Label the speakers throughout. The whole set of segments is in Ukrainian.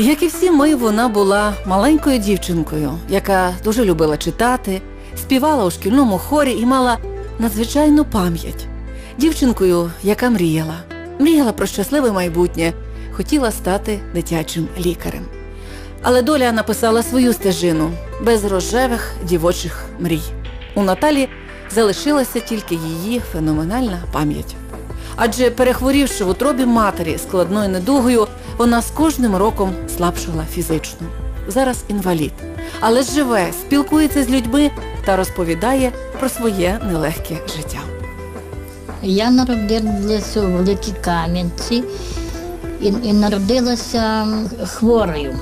Speaker 1: Як і всі ми, вона була маленькою дівчинкою, яка дуже любила читати, співала у шкільному хорі і мала надзвичайну пам'ять. Дівчинкою, яка мріяла, мріяла про щасливе майбутнє, хотіла стати дитячим лікарем. Але доля написала свою стежину без рожевих дівочих мрій. У Наталі залишилася тільки її феноменальна пам'ять. Адже перехворівши в утробі матері складною недугою, вона з кожним роком слабшала фізично. Зараз інвалід, але живе, спілкується з людьми та розповідає про своє нелегке життя.
Speaker 2: Я народилася у Великій Кам'янці і, і народилася хворою.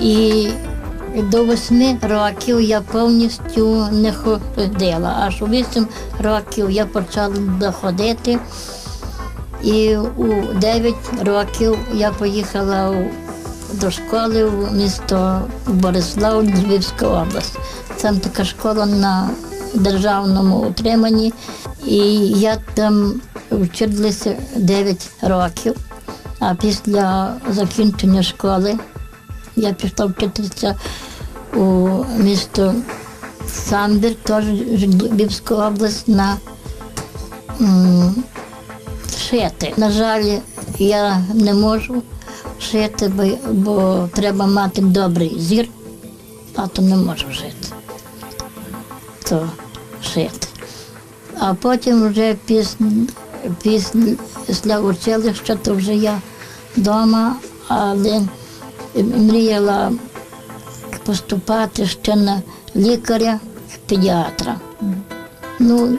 Speaker 2: І до восьми років я повністю не ходила. Аж у вісім років я почала доходити. І у 9 років я поїхала до школи в місто Борислав, Львівська область. Там така школа на державному утриманні. І я там вчилася 9 років. А після закінчення школи я пішла вчитися у місто Самбір, теж Львівська область на шити. На жаль, я не можу шити, бо, треба мати добрий зір, а то не можу жити. То шити. А потім вже після, училища, то вже я вдома, але мріяла поступати ще на лікаря, педіатра. Ну,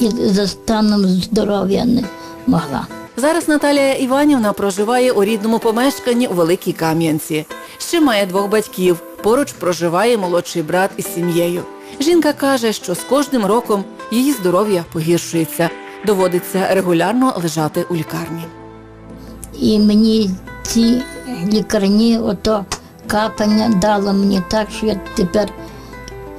Speaker 2: і за станом здоров'я не могла.
Speaker 1: Зараз Наталія Іванівна проживає у рідному помешканні у Великій Кам'янці. Ще має двох батьків. Поруч проживає молодший брат із сім'єю. Жінка каже, що з кожним роком її здоров'я погіршується. Доводиться регулярно лежати у лікарні.
Speaker 2: І мені ці лікарні, ото капання дало мені так, що я тепер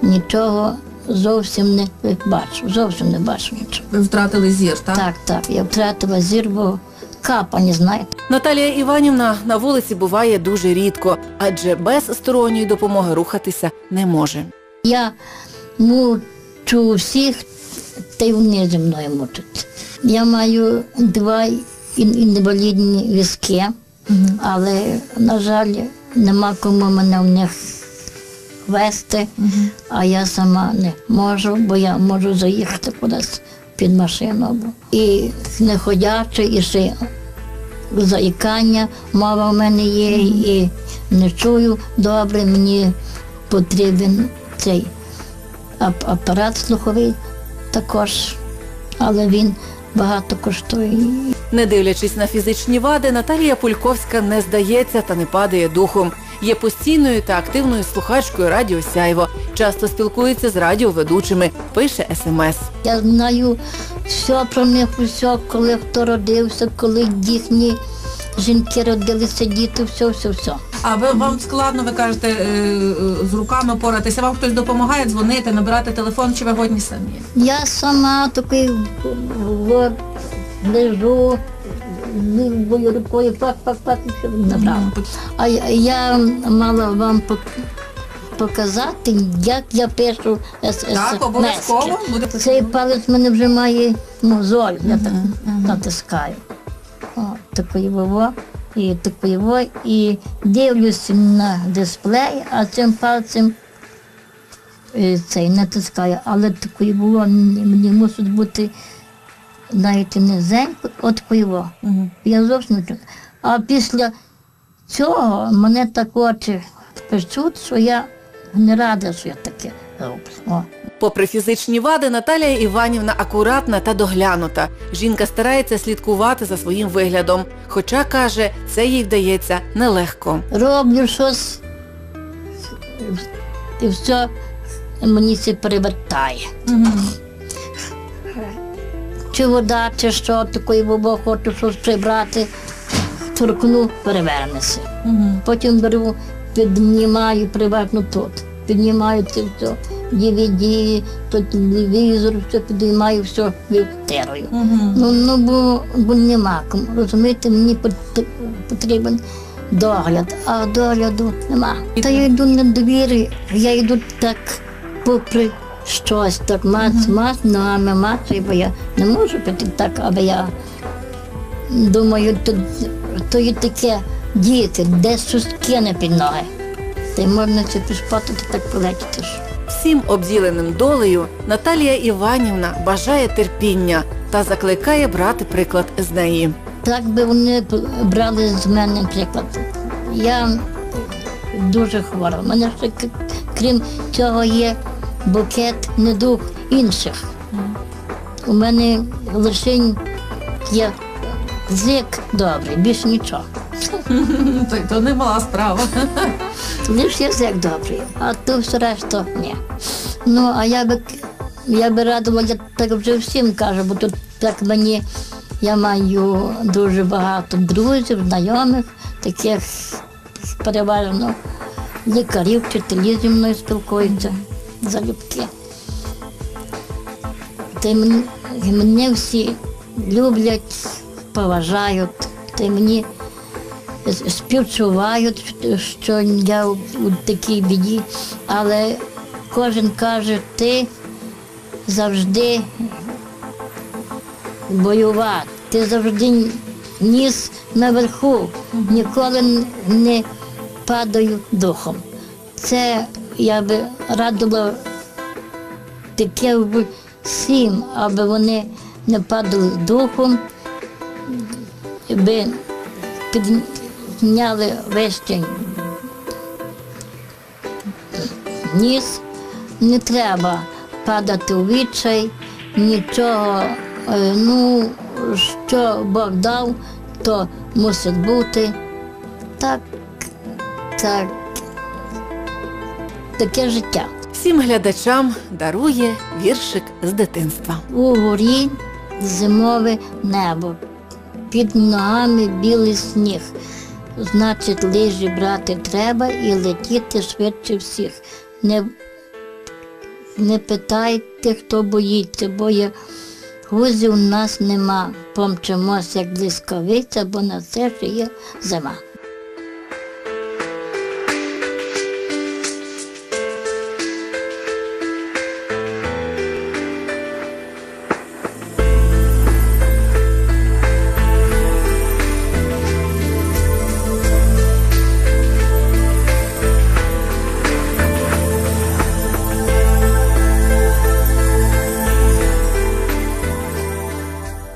Speaker 2: нічого зовсім не бачу. Зовсім не бачу нічого.
Speaker 3: Ви втратили зір, так?
Speaker 2: Так, так, я втратила зір, бо капання, знаєте.
Speaker 1: Наталія Іванівна на вулиці буває дуже рідко, адже без сторонньої допомоги рухатися не може.
Speaker 2: Я мучу всіх, та й вони зі мною мучаться. Я маю два інвалідні візки, але, на жаль, нема кому мене в них вести, а я сама не можу, бо я можу заїхати кудись під машину. І не ходячи, і ще заїкання, мова в мене є, і не чую добре, мені потрібен цей апарат слуховий також, але він багато коштує.
Speaker 1: Не дивлячись на фізичні вади, Наталія Пульковська не здається та не падає духом. Є постійною та активною слухачкою Радіо Сяйво. Часто спілкується з радіоведучими, пише смс.
Speaker 2: Я знаю все про них, все, коли хто родився, коли їхні жінки родилися, діти, все, все, все.
Speaker 3: А ви вам складно, ви кажете, е, з руками поратися. Вам хтось допомагає дзвонити, набирати телефон, чи ви годні самі?
Speaker 2: Я сама такий лежу, лівою рукою, пак-пак-пак, і все набрала. А я, мала вам показати, як я пишу
Speaker 3: Так, обов'язково
Speaker 2: Цей палець в мене вже має мозоль, я так натискаю. Такої вово і такої во, і дивлюся на дисплей, а цим пальцем е, цей натискаю. Але такої було мені мусить бути навіть низенько, от такої во. Я зовсім не. А після цього мене так очі печуть, що я не рада, що я таке роблю. О.
Speaker 1: Попри фізичні вади, Наталія Іванівна акуратна та доглянута. Жінка старається слідкувати за своїм виглядом, хоча каже, це їй вдається нелегко.
Speaker 2: роблю щось, і все мені це перевертає. Чи вода, чи що, такої бобо хочу щось прибрати, торкну, перевернеться. Потім беру, піднімаю, приверну тут. піднімаються все, DVD, то телевізор, все підіймаю, все вивтерую.
Speaker 3: Угу.
Speaker 2: Ну, ну бо, бо нема кому. Розумієте, мені потрібен догляд, а догляду нема. Та я йду на довірі, я йду так попри щось, так мац, мац, ногами мацаю, бо я не можу піти так, аби я думаю, то, то є таке діти, де щось кине під ноги. Та й можна це пішпати, так полетіти.
Speaker 1: Всім обділеним долею Наталія Іванівна бажає терпіння та закликає брати приклад з неї.
Speaker 2: Так би вони брали з мене приклад. Я дуже хвора. У мене ще крім цього є букет недуг інших. У мене лише є зик добрий, більш нічого.
Speaker 3: То, то не мала справа.
Speaker 2: Лише язик добрий, а то все решта ні. Ну, а я би, я би радила, я так вже всім кажу, бо тут так мені я маю дуже багато друзів, знайомих, таких переважно лікарів, вчителі зі мною спілкуються залюбки. Мені, мене всі люблять, поважають, й мені співчувають, що я у, такій біді, але кожен каже, ти завжди бойова, ти завжди ніс наверху, ніколи не падаю духом. Це я би радила таке всім, аби вони не падали духом, аби підняли вище ніс. Не треба падати у відчай, нічого. е, Ну, що Бог дав, то мусить бути. Так, так, таке життя.
Speaker 1: Всім глядачам дарує віршик з дитинства.
Speaker 2: У горі зимове небо, під ногами білий сніг. Значить, лижі брати треба і летіти швидше всіх. Не, не питайте, хто боїться, бо є гузів у нас нема. Помчимося, як блискавиця, бо на це ще є зима.